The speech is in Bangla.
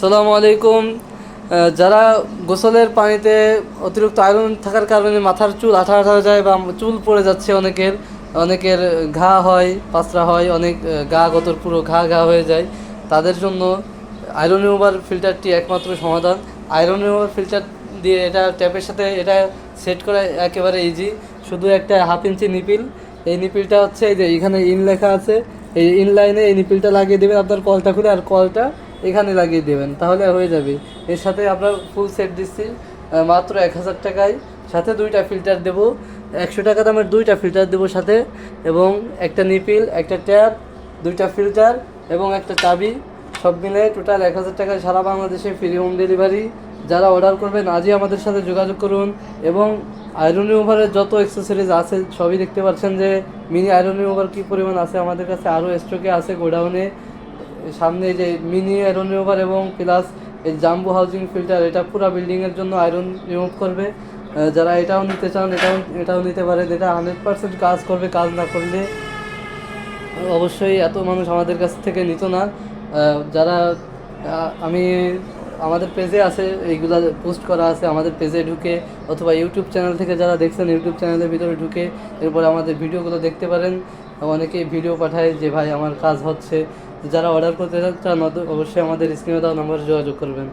সালামু আলাইকুম। যারা গোসলের পানিতে অতিরিক্ত আয়রন থাকার কারণে মাথার চুল আঠা আঠা যায় বা চুল পড়ে যাচ্ছে অনেকের অনেকের ঘা হয় পাতলা হয়, অনেক গা গতর পুরো ঘা ঘা হয়ে যায়, তাদের জন্য আয়রন রিমুভার ফিল্টারটি একমাত্র সমাধান। আয়রন রিমুভার ফিল্টার দিয়ে এটা ট্যাপের সাথে এটা সেট করা একেবারে ইজি শুধু একটা হাফ ইঞ্চি নিপিল। এই নিপিলটা হচ্ছে এই যে এখানে ইন লেখা আছে। এই ইন লাইনে এই নিপিলটা লাগিয়ে দেবেন আপনার কলটা খুলে, আর কলটা এখানে লাগিয়ে দেবেন, তাহলে হয়ে যাবে। এর সাথে আপনার ফুল সেট দিচ্ছি মাত্র এক হাজার টাকায়। সাথে দুইটা ফিল্টার দেবো, একশো টাকা দামের দুইটা ফিল্টার দেবো সাথে, এবং একটা নিপিল, একটা ট্যাপ দুইটা ফিল্টার এবং একটা চাবি। সব মিলে টোটাল এক হাজার টাকায় সারা বাংলাদেশে ফ্রি হোম ডেলিভারি যারা অর্ডার করবেন, আজই আমাদের সাথে যোগাযোগ করুন, এবং আয়রন রিমুভারের যত অ্যাক্সেসরিজ আছে, সবই দেখতে পাচ্ছেন যে মিনি আয়রন রিমুভার কী পরিমাণ আছে আমাদের কাছে, আরও স্টকে আছে গোডাউনে সামনে যে মিনি আয়রন রিমুভার এবং প্লাস এই জাম্বু হাউজিং ফিল্টার এটা পুরো বিল্ডিংয়ের জন্য আয়রন রিমুভ করবে। যারা এটাও নিতে চান, এটাও এটাও নিতে পারেন। এটা হান্ড্রেড পার্সেন্ট কাজ করবে, কাজ না করলে অবশ্যই এত মানুষ আমাদের কাছ থেকে নিত না। যারা আমি, আমাদের পেজে আছে, এইগুলা পোস্ট করা আছে, আমাদের পেজে ঢুকে অথবা ইউটিউব চ্যানেল থেকে যারা দেখছেন ইউটিউব চ্যানেলের ভিতরে ঢুকে এরপরে আমাদের ভিডিওগুলো দেখতে পারেন। অনেকেই ভিডিও পাঠায় যে, ভাই, আমার কাজ হচ্ছে। যারা অর্ডার করতে চান অবশ্যই আমাদের স্ক্রিনে দেওয়া নম্বরে যোগাযোগ করবেন।